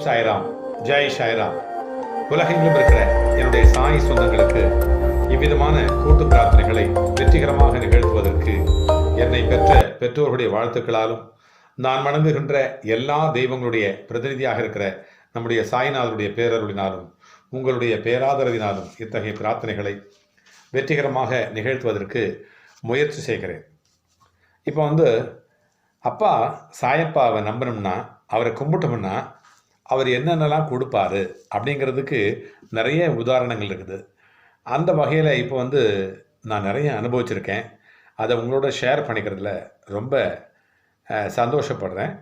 ஜெய் சாய்ராம். உலகெங்கிலும் இருக்கிற என்னுடைய சாய் சொந்தங்களுக்கு இவ்விதமான கூட்டு பிரார்த்தனைகளை வெற்றிகரமாக நிகழ்த்துவதற்கு என்னை பெற்ற பெற்றோர்களுடைய வாழ்த்துக்களாலும் நான் வணங்குகின்ற எல்லா தெய்வங்களுடைய பிரதிநிதியாக இருக்கிற நம்முடைய சாய்நாதருடைய பேரருளினாலும் உங்களுடைய பேராதரவினாலும் இத்தகைய பிரார்த்தனைகளை வெற்றிகரமாக நிகழ்த்துவதற்கு முயற்சி செய்கிறேன். இப்போ வந்து அப்பா சாயப்பாவை நம்பணும்னா அவரை கும்பிட்டோம்னா அவர் என்னென்னலாம் கொடுப்பாரு அப்படிங்கிறதுக்கு நிறைய உதாரணங்கள் இருக்குது. அந்த வகையில் இப்போ வந்து நான் நிறைய அனுபவிச்சிருக்கேன். அதை உங்களோட ஷேர் பண்ணிக்கிறதுல ரொம்ப சந்தோஷப்படுறேன்.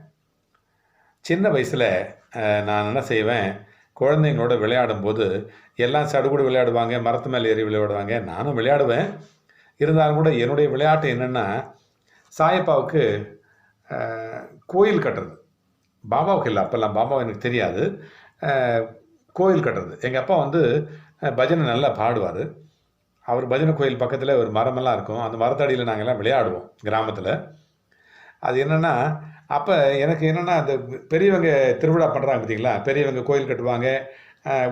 சின்ன வயசில் நான் என்ன செய்வேன் குழந்தைங்களோட விளையாடும்போது எல்லாம் சடுகுடு விளையாடுவாங்க மரத்து மேலே ஏறி விளையாடுவாங்க நானும் விளையாடுவேன். இருந்தாலும் கூட என்னுடைய விளையாட்டு என்னென்னா சாயப்பாவுக்கு கோயில் கட்டுறது. பாபாவுக்கு இல்லை அப்போல்லாம் பாபா எனக்கு தெரியாது. கோயில் கட்டுறது. எங்கள் அப்பா வந்து பஜனை நல்லா பாடுவார். அவர் பஜனை கோயில் பக்கத்தில் ஒரு மரமெல்லாம் இருக்கும். அந்த மரத்தடியில் நாங்கள்லாம் விளையாடுவோம் கிராமத்தில். அது என்னென்னா அப்போ எனக்கு என்னென்னா அந்த பெரியவங்க திருவிழா பண்ணுறாங்க பார்த்தீங்களா பெரியவங்க கோயில் கட்டுவாங்க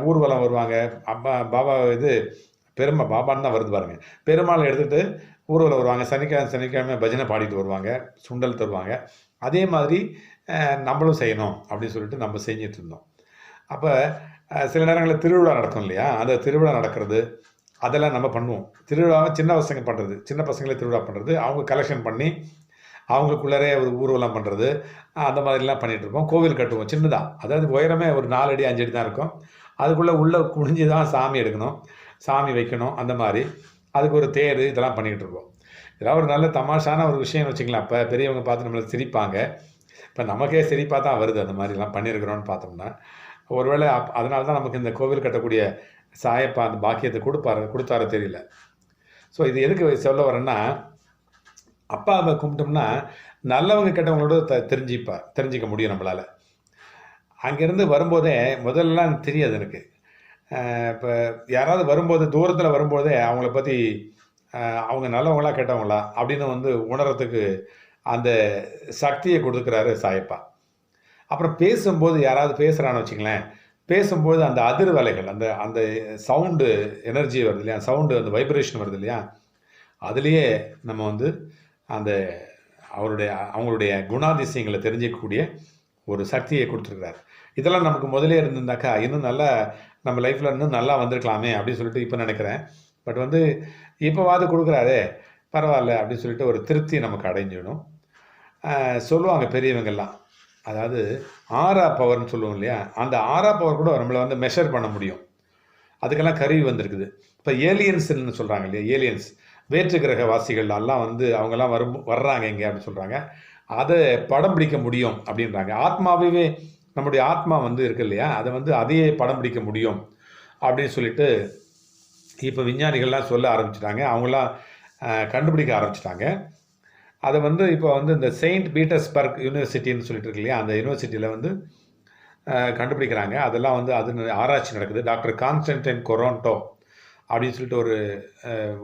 ஊர்வலம் வருவாங்க. அப்பா பாபா இது பெருமா பாபான்னு தான் வருது பாருங்கள் பெருமாளை எடுத்துகிட்டு ஊர்வலம் வருவாங்க. சனிக்கிழமை சனிக்கிழமை பஜனை பாடிட்டு வருவாங்க. சுண்டல் தருவாங்க. அதே மாதிரி நம்மளும் செய்யணும் அப்படின்னு சொல்லிட்டு நம்ம செஞ்சிட்டு இருந்தோம். அப்போ சில நேரங்களில் திருவிழா நடக்கும் இல்லையா? அந்த திருவிழா நடக்கிறது அதெல்லாம் நம்ம பண்ணுவோம். திருவிழாவை சின்ன பசங்க பண்ணுறது சின்ன பசங்களே திருவிழா பண்ணுறது அவங்க கலெக்ஷன் பண்ணி அவங்களுக்குள்ளரே ஒரு ஊர்வலம் பண்ணுறது அந்த மாதிரிலாம் பண்ணிகிட்டு இருப்போம். கோவில் கட்டுவோம் சின்னதாக அதாவது உயரமே ஒரு நாலு அடி அஞ்சு அடி தான் இருக்கும். அதுக்குள்ளே உள்ளே குனிஞ்சு தான் சாமி எடுக்கணும். சாமி வைக்கணும் அந்த மாதிரி. அதுக்கு ஒரு தேர் இதெல்லாம் பண்ணிக்கிட்டு இருப்போம். இதெல்லாம் ஒரு நல்ல தமாஷான ஒரு விஷயம்னு வச்சுக்கலாம் அப்போ பெரியவங்க பார்த்து நம்மளை சிரிப்பாங்க. இப்போ நமக்கே சிரிப்பாக தான் வருது அந்த மாதிரிலாம் பண்ணியிருக்கிறோன்னு பார்த்தோம்னா ஒருவேளை அப் அதனால தான் நமக்கு இந்த கோவில் கட்டக்கூடிய சாயப்பா அந்த பாக்கியத்தை கொடுப்பாரு கொடுத்தாரு தெரியல. ஸோ இது எதுக்கு சொல்ல வரேன்னா அப்பாவை கும்பிட்டோம்னா நல்லவங்க கெட்டவங்களோட த தெரிஞ்சுப்பா தெரிஞ்சிக்க முடியும் நம்மளால். அங்கேருந்து வரும்போதே முதல்லலாம் தெரியாது எனக்கு. இப்போ யாராவது வரும்போது தூரத்தில் வரும்போதே அவங்கள பற்றி அவங்க நல்லவங்களா கெட்டவங்களா அப்படின்னு வந்து உணர்றதுக்கு அந்த சக்தியை கொடுக்குறாரு சாயப்பா. அப்புறம் பேசும்போது யாராவது பேசுகிறான்னு வச்சுங்களேன் பேசும்போது அந்த அதிர்வலைகள் அந்த அந்த சவுண்டு எனர்ஜி வருது இல்லையா? சவுண்டு அந்த வைப்ரேஷன் வருது இல்லையா? அதுலேயே நம்ம வந்து அந்த அவருடைய அவங்களுடைய குணாதிசயங்களை தெரிஞ்சிக்கக்கூடிய ஒரு சக்தியை கொடுத்துருக்கிறார். இதெல்லாம் நமக்கு முதலே இருந்திருந்தாக்கா இன்னும் நல்லா நம்ம லைஃப்பில் இன்னும் நல்லா வந்திருக்கலாமே அப்படின்னு சொல்லிட்டு இப்போ நினைக்கிறேன். பட் வந்து இப்போவாது கொடுக்குறாரே பரவாயில்ல அப்படின்னு சொல்லிட்டு ஒரு திருப்தி நமக்கு அடைஞ்சிடும் சொல்லுவாங்க பெரியவங்கெல்லாம். அதாவது ஆறா பவர்னு சொல்லுவோம் இல்லையா? அந்த ஆறா பவர் கூட நம்மளை வந்து மெஷர் பண்ண முடியும். அதுக்கெல்லாம் கருவி வந்திருக்குது. இப்போ ஏலியன்ஸ்ன்னு சொல்கிறாங்க இல்லையா? ஏலியன்ஸ் வேற்று கிரக வாசிகள்லாம் எல்லாம் வந்து அவங்கெல்லாம் வரும் வர்றாங்க இங்கே அப்படின்னு சொல்கிறாங்க அதை படம் பிடிக்க முடியும் அப்படின்றாங்க. ஆத்மாவே நம்முடைய ஆத்மா வந்து இருக்கு இல்லையா? அதை வந்து அதையே படம் பிடிக்க முடியும் அப்படின்னு சொல்லிட்டு இப்போ விஞ்ஞானிகள்லாம் சொல்ல ஆரம்பிச்சிட்டாங்க. அவங்களாம் கண்டுபிடிக்க ஆரம்பிச்சிட்டாங்க. அதை வந்து இப்போ வந்து இந்த செயின்ட் பீட்டர்ஸ்பர்க் யூனிவர்சிட்டின்னு சொல்லிட்டு இருக்கு இல்லையா? அந்த யூனிவர்சிட்டியில் வந்து கண்டுபிடிக்கிறாங்க. அதெல்லாம் வந்து அது ஆராய்ச்சி நடக்குது. டாக்டர் கான்ஸ்டன்டைன் கொரோண்டோ அப்படின்னு சொல்லிட்டு ஒரு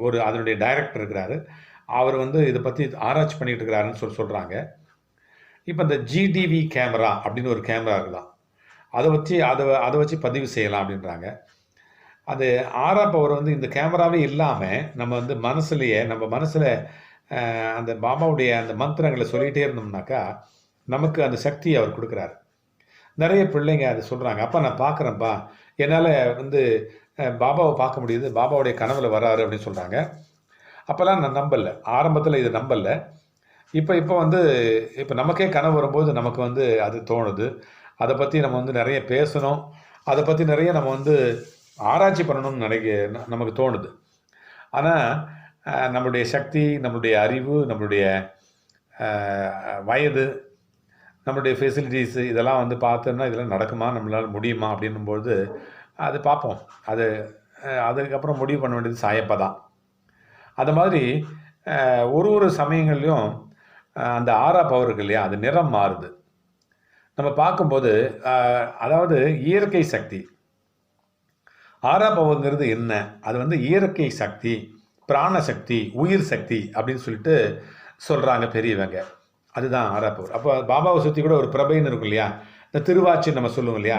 ஒரு அதனுடைய டைரக்டர் இருக்கிறாரு. அவர் வந்து இதை பற்றி ஆராய்ச்சி பண்ணிகிட்டு இருக்கிறாருன்னு சொல்லி சொல்கிறாங்க இப்போ இந்த ஜிடிவி கேமரா அப்படின்னு ஒரு கேமரா இருக்கலாம் அதை வச்சு அதை அதை வச்சு பதிவு செய்யலாம் அப்படின்றாங்க. அது ஆறா வந்து இந்த கேமராவே இல்லாமல் நம்ம வந்து மனசுலையே நம்ம மனசில் அந்த பாபாவுடைய அந்த மந்திரங்களை சொல்லிகிட்டே இருந்தோம்னாக்கா நமக்கு அந்த சக்தியை அவர் கொடுக்குறாரு. நிறைய பிள்ளைங்க அதை சொல்கிறாங்க அப்பா நான் பார்க்குறேன்ப்பா. என்னால் வந்து பாபாவை பார்க்க முடியுது. பாபாவுடைய கனவுல வராரு அப்படின்னு சொல்கிறாங்க அப்போல்லாம் நான் நம்பல. ஆரம்பத்தில் இது நம்பலை. இப்போ இப்போ வந்து இப்போ நமக்கே கனவு வரும்போது நமக்கு வந்து அது தோணுது. அதை பற்றி நம்ம வந்து நிறைய பேசணும். அதை பற்றி நிறைய நம்ம வந்து ஆராய்ச்சி பண்ணணும்னு நினைக்க ந- நமக்கு தோணுது. ஆனால் நம்மளுடைய சக்தி நம்மளுடைய அறிவு நம்மளுடைய வயது நம்மளுடைய ஃபெசிலிட்டிஸு இதெல்லாம் வந்து பார்த்தோம்னா இதெல்லாம் நடக்குமா நம்மளால் முடியுமா அப்படின்னும்போது அது பார்ப்போம். அது அதுக்கப்புறம் முடிவு பண்ண வேண்டியது சாயப்பா தான். அது மாதிரி ஒரு ஒரு சமயங்கள்லையும் அந்த ஆறா பவர் இருக்கு இல்லையா அது நிறம் மாறுது. நம்ம பார்க்கும்போது அதாவது இயற்கை சக்தி. ஆறா பவர்ங்கிறது என்ன? அது வந்து இயற்கை சக்தி. பிராண சக்தி உயிர் சக்தி அப்படின்னு சொல்லிட்டு சொல்கிறாங்க பெரியவங்க. அதுதான் ஆறா அப்போ பாபாவை சுற்றி கூட ஒரு பிரபைன்னு இருக்கும் இல்லையா? இந்த திருவாச்சி நம்ம சொல்லுவோம் இல்லையா?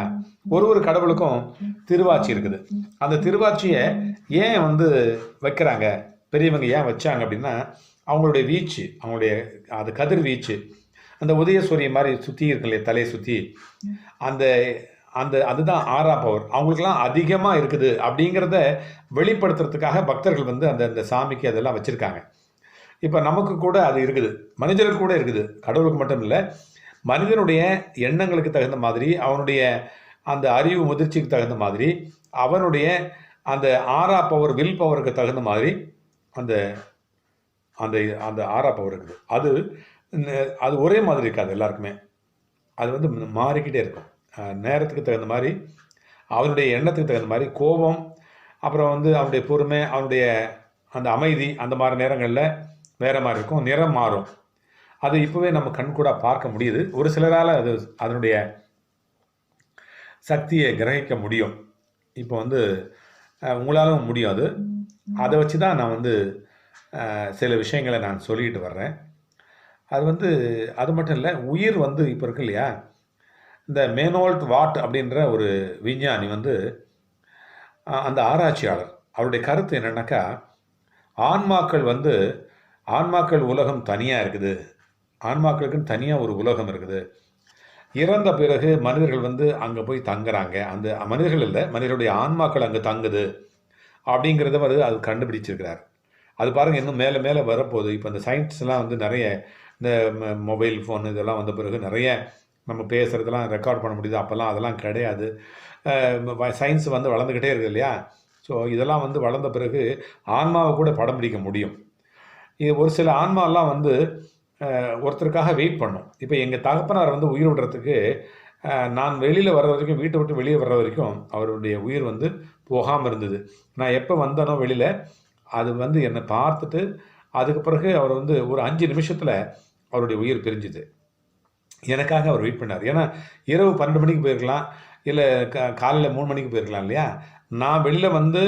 ஒரு ஒரு கடவுளுக்கும் திருவாச்சி இருக்குது. அந்த திருவாச்சியை ஏன் வந்து வைக்கிறாங்க? பெரியவங்க ஏன் வச்சாங்க அப்படின்னா அவங்களுடைய வீச்சு அவங்களுடைய அது கதிர் வீச்சு அந்த உதயசூரிய மாதிரி சுற்றி இருக்கு இல்லையா தலையை சுற்றி அந்த அந்த அதுதான் ஆறா பவர் அவங்களுக்குலாம் அதிகமாக இருக்குது அப்படிங்கிறத வெளிப்படுத்துறதுக்காக பக்தர்கள் வந்து அந்த அந்த சாமிக்கு அதெல்லாம் வச்சுருக்காங்க. இப்போ நமக்கு கூட அது இருக்குது. மனிதர்களுக்கு கூட இருக்குது. கடவுளுக்கு மட்டும் இல்லை மனிதனுடைய எண்ணங்களுக்கு தகுந்த மாதிரி அவனுடைய அந்த அறிவு முதிர்ச்சிக்கு தகுந்த மாதிரி அவனுடைய அந்த ஆறா பவர் வில் பவருக்கு தகுந்த மாதிரி அந்த அந்த அந்த ஆறா பவர் இருக்குது. அது அது ஒரே மாதிரி இருக்காது எல்லாருக்குமே. அது வந்து மாறிக்கிட்டே இருக்கும். நேரத்துக்கு தகுந்த மாதிரி அவனுடைய எண்ணத்துக்கு தகுந்த மாதிரி கோபம் அப்புறம் வந்து அவனுடைய பொறுமை அவனுடைய அந்த அமைதி அந்த மாதிரி நேரங்களில் வேறு மாதிரி இருக்கும் நிறம் மாறும். அது இப்போவே நம்ம கண் கூட பார்க்க முடியுது. ஒரு சிலரால் அது அதனுடைய சக்தியை கிரகிக்க முடியும். இப்போ வந்து உங்களாலும் முடியும் அது. அதை வச்சு தான் நான் வந்து சில விஷயங்களை நான் சொல்லிட்டு வர்றேன். அது வந்து அது மட்டும் இல்லை உயிர் வந்து இப்போ இருக்கு இல்லையா? இந்த மேனோல்ட் வாட் அப்படின்ற ஒரு விஞ்ஞானி வந்து அந்த ஆராய்ச்சியாளர் அவருடைய கருத்து என்னென்னாக்கா ஆன்மாக்கள் வந்து ஆன்மாக்கள் உலகம் தனியாக இருக்குது. ஆன்மாக்களுக்குன்னு தனியாக ஒரு உலகம் இருக்குது. இறந்த பிறகு மனிதர்கள் வந்து அங்கே போய் தங்குறாங்க. அந்த மனிதர்கள் இல்லை மனிதர்களுடைய ஆன்மாக்கள் அங்கே தங்குது அப்படிங்கிறத வந்து அது கண்டுபிடிச்சிருக்கிறார். அது பாருங்கள் இன்னும் மேலே மேலே வரப்போகுது. இப்போ இந்த சயின்ஸ்லாம் வந்து நிறைய இந்த மொபைல் ஃபோன் இதெல்லாம் வந்த பிறகு நிறைய நம்ம பேசுகிறதெல்லாம் ரெக்கார்ட் பண்ண முடியுது? அப்போல்லாம் அதெல்லாம் கிடையாது. சயின்ஸ் வந்து வளர்ந்துக்கிட்டே இருக்குது இல்லையா? ஸோ இதெல்லாம் வந்து வளர்ந்த பிறகு ஆன்மாவை கூட படம் பிடிக்க முடியும். இது ஒரு சில ஆன்மாலாம் வந்து ஒருத்தருக்காக வெயிட் பண்ணும். இப்போ எங்கள் தகப்பனார் வந்து உயிர் விடுறதுக்கு நான் வெளியில் வர்ற வரைக்கும் வீட்டை விட்டு வெளியே வர்ற வரைக்கும் அவருடைய உயிர் வந்து போகாமல் இருந்தது. நான் எப்போ வந்தேனோ வெளியில் அது வந்து என்னை பார்த்துட்டு அதுக்கு பிறகு அவர் வந்து ஒரு அஞ்சு நிமிஷத்தில் அவருடைய உயிர் பிரிஞ்சுது. எனக்காக அவர் வெயிட் பண்ணார். ஏன்னா இரவு பன்னெண்டு மணிக்கு போயிருக்கலாம் இல்லை கா காலையில் மூணு மணிக்கு போயிருக்கலாம் இல்லையா? நான் வெளியில் வந்து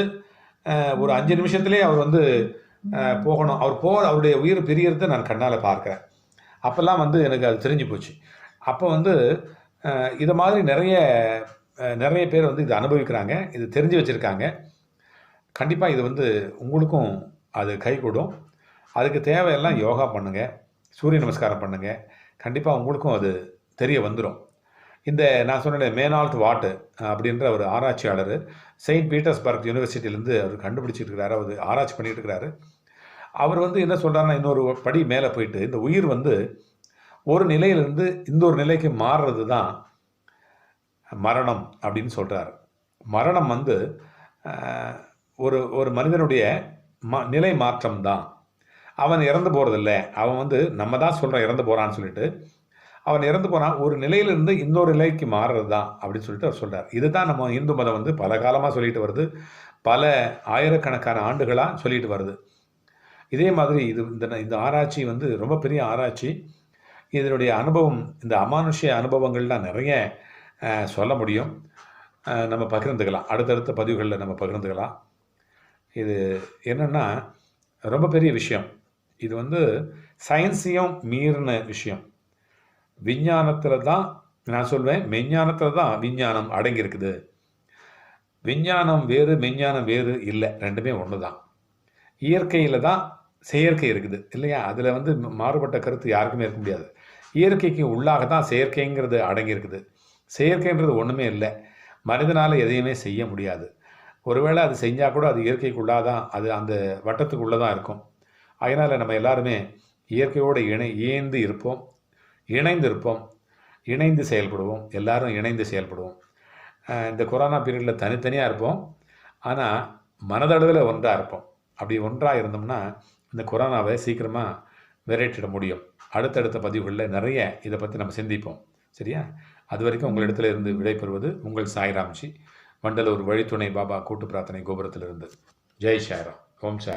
ஒரு அஞ்சு நிமிஷத்துலேயே அவர் வந்து போகணும். அவர் போ அவருடைய உயிர் பிரியறதை நான் கண்ணால் பார்க்குறேன். அப்போல்லாம் வந்து எனக்கு அது தெரிஞ்சு போச்சு. அப்போ வந்து இதை மாதிரி நிறைய நிறைய பேர் வந்து இதை அனுபவிக்கிறாங்க இது தெரிஞ்சு வச்சுருக்காங்க. கண்டிப்பாக இது வந்து உங்களுக்கும் அது கைகூடும் அதுக்கு தேவையெல்லாம் யோகா பண்ணுங்கள் சூரிய நமஸ்காரம் பண்ணுங்கள் கண்டிப்பாக உங்களுக்கும் அது தெரிய வந்துடும் இந்த நான் சொன்னேன் மேனால்ட் வாட்டு அப்படின்ற ஒரு ஆராய்ச்சியாளர் செயின்ட் பீட்டர்ஸ்பர்க் யூனிவர்சிட்டியிலேருந்து அவர் கண்டுபிடிச்சிருக்கிறாரு அவர் ஆராய்ச்சி பண்ணிட்டு இருக்கிறாரு அவர் வந்து என்ன சொல்கிறாருன்னா இன்னொரு படி மேலே போயிட்டு இந்த உயிர் வந்து ஒரு நிலையிலிருந்து இன்னொரு நிலைக்கு மாறுறது தான் மரணம் அப்படின்னு சொல்கிறார் மரணம் வந்து ஒரு ஒரு மனிதனுடைய ம நிலை மாற்றம் தான் அவன் இறந்து போகிறதில்ல அவன் வந்து நம்ம தான் சொல்கிறோம் இறந்து போகிறான்னு சொல்லிட்டு அவன் இறந்து போனான் ஒரு நிலையிலிருந்து இன்னொரு நிலைக்கு மாறுறது தான் அப்படின்னு சொல்லிட்டு அவர் சொல்கிறார் இதுதான் நம்ம இந்து மதம் வந்து பல காலமாக சொல்லிட்டு வருது. பல ஆயிரக்கணக்கான ஆண்டுகளாக சொல்லிட்டு வருது. இதே மாதிரி இது இந்த இந்த ஆராய்ச்சி வந்து ரொம்ப பெரிய ஆராய்ச்சி. இதனுடைய அனுபவம் இந்த அமானுஷ்ய அனுபவங்கள்லாம் நிறைய சொல்ல முடியும். நம்ம பகிர்ந்துக்கலாம். அடுத்தடுத்த பதிவுகளில் நம்ம பகிர்ந்துக்கலாம். இது என்னென்னா ரொம்ப பெரிய விஷயம். இது வந்து சயின்ஸையும் மீறின விஷயம். விஞ்ஞானத்தில் தான் நான் சொல்வேன் மெஞ்ஞானத்தில் தான் விஞ்ஞானம் அடங்கியிருக்குது. விஞ்ஞானம் வேறு மெஞ்ஞானம் வேறு இல்லை. ரெண்டுமே ஒன்று தான் இயற்கையில் தான் செயற்கை இருக்குது இல்லையா? அதில் வந்து மாறுபட்ட கருத்து யாருக்குமே இருக்க முடியாது. இயற்கைக்கு உள்ளாக தான் செயற்கைங்கிறது அடங்கியிருக்குது. செயற்கைன்றது ஒன்றுமே இல்லை. மனிதனால் எதையுமே செய்ய முடியாது. ஒருவேளை அது செஞ்சால் கூட அது இயற்கைக்குள்ளாக தான் அது அந்த வட்டத்துக்குள்ளே தான் இருக்கும். அதனால் நம்ம எல்லாருமே இயற்கையோடு இணை இயந்து இருப்போம் இணைந்து இருப்போம் இணைந்து செயல்படுவோம் எல்லாரும் இணைந்து செயல்படுவோம். இந்த கொரோனா பீரியடில் தனித்தனியாக இருப்போம். ஆனால் மனதளவில் ஒன்றாக இருப்போம். அப்படி ஒன்றாக இருந்தோம்னா இந்த கொரோனாவை சீக்கிரமாக விரட்டிட முடியும். அடுத்தடுத்த பதிவுகளில் நிறைய இதை பற்றி நம்ம சிந்திப்போம். சரியா? அது வரைக்கும் உங்களிடத்துல இருந்து விடைபெறுவது உங்கள் சாய்ராம்ஜி. மண்டலூர் வழித்துணை பாபா கூட்டு பிரார்த்தனை கோபுரத்திலிருந்து. ஜெய் சாய்ராம். ஓம் சாய்